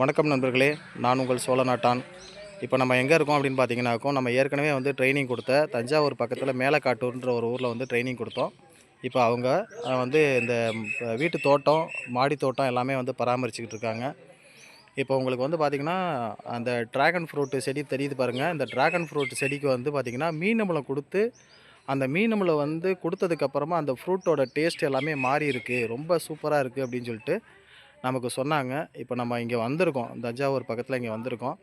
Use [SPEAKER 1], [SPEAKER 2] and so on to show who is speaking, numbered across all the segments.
[SPEAKER 1] வணக்கம் நண்பர்களே நான் உங்கள் சோழ நாட்டான் இப்போ நம்ம எங்கே இருக்கோம் அப்படின்னு பார்த்தீங்கன்னாக்கும் நம்ம ஏற்கனவே வந்து ட்ரைனிங் கொடுத்த தஞ்சாவூர் பக்கத்தில் மேலக்காட்டூர்ன்ற ஒரு ஊரில் வந்து ட்ரைனிங் கொடுத்தோம். இப்போ அவங்க வந்து இந்த வீட்டு தோட்டம் மாடி தோட்டம் எல்லாமே வந்து பராமரிச்சுக்கிட்டு இருக்காங்க. இப்போ உங்களுக்கு வந்து பார்த்திங்கன்னா அந்த ட்ராகன் ஃப்ரூட் செடி தெரியுது பாருங்கள் இந்த ட்ராகன் ஃப்ரூட் செடிக்கு வந்து பார்த்திங்கன்னா மீனம்பளம் கொடுத்து அந்த மீனம்பளம் வந்து கொடுத்ததுக்கப்புறமா அந்த ஃப்ரூட்டோட டேஸ்ட் எல்லாமே மாறி இருக்குது ரொம்ப சூப்பராக இருக்குது அப்படின்னு சொல்லிட்டு நமக்கு சொன்னாங்க. இப்போ நம்ம இங்கே வந்திருக்கோம். தஞ்சாவூர் பக்கத்தில் இங்கே வந்திருக்கோம்.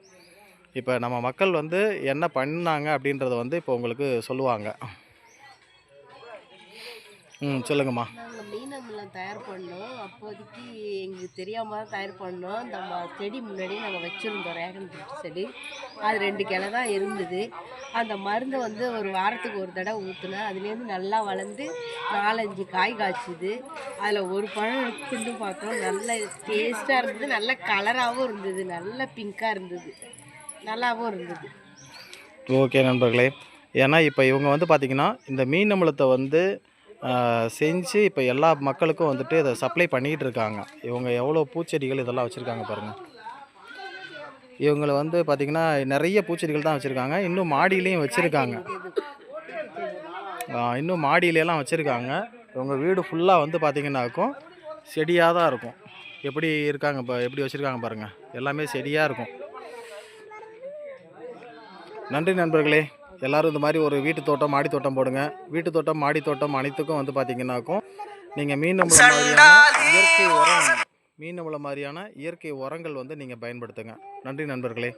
[SPEAKER 1] இப்போ நம்ம மக்கள் வந்து என்ன பண்ணாங்க அப்படின்றத வந்து இப்போ உங்களுக்கு சொல்லுவாங்க. ம் சொல்லுங்கம்மா.
[SPEAKER 2] நாங்கள் தயார் பண்ணோம். அப்போதைக்கு எங்களுக்கு தெரியாமல் தான் தயார் பண்ணோம். இந்த ம- செடி முன்னாடி நாங்கள் வச்சுருந்தோம் ரேகன் ஃப்ரூட் செடி. அது ரெண்டு கிளை தான் இருந்தது. அந்த மருந்தை வந்து ஒரு வாரத்துக்கு ஒரு தடவை ஊற்றுனேன் அதுலேருந்து நல்லா வளர்ந்து நாலஞ்சு காய் காய்ச்சிது. அதில் ஒரு பழம் எடுத்து தின்னு பார்த்தோம். நல்ல டேஸ்ட்டாக இருந்தது. நல்ல கலராகவும் இருந்தது. நல்ல பிங்காக இருந்தது. நல்லாவும் இருந்தது.
[SPEAKER 1] ஓகே நண்பர்களே. ஏன்னா இப்போ இவங்க வந்து பார்த்திங்கன்னா இந்த மீன் அமிலத்தை வந்து செஞ்சு இப்போ எல்லா மக்களுக்கும் வந்துட்டு இதை சப்ளை பண்ணிக்கிட்டு இருக்காங்க இவங்க எவ்வளோ பூச்செடிகள் இதெல்லாம் வச்சுருக்காங்க பாருங்கள் இவங்களை வந்து பார்த்திங்கன்னா நிறைய பூச்செடிகள் தான் வச்சுருக்காங்க. இன்னும் மாடியிலையும் வச்சுருக்காங்க. இன்னும் மாடியிலலாம் வச்சுருக்காங்க. இவங்க வீடு ஃபுல்லாக வந்து பார்த்திங்கனாக்கும் செடியாக தான் இருக்கும். எப்படி இருக்காங்க இப்போ எப்படி வச்சுருக்காங்க பாருங்கள் எல்லாமே செடியாக இருக்கும். நன்றி நண்பர்களே. எல்லாரும் இந்த மாதிரி ஒரு வீட்டு தோட்டம் மாடி தோட்டம் போடுங்க. வீட்டு தோட்டம் மாடி தோட்டம் அனைத்துக்கும் வந்து பார்த்திங்கனாக்கும் நீங்கள் மீன் மாதிரியான இயற்கை உரம் மீன் அமிலம் மாதிரியான இயற்கை உரங்கள் வந்து நீங்கள் பயன்படுத்துங்க. நன்றி நண்பர்களே.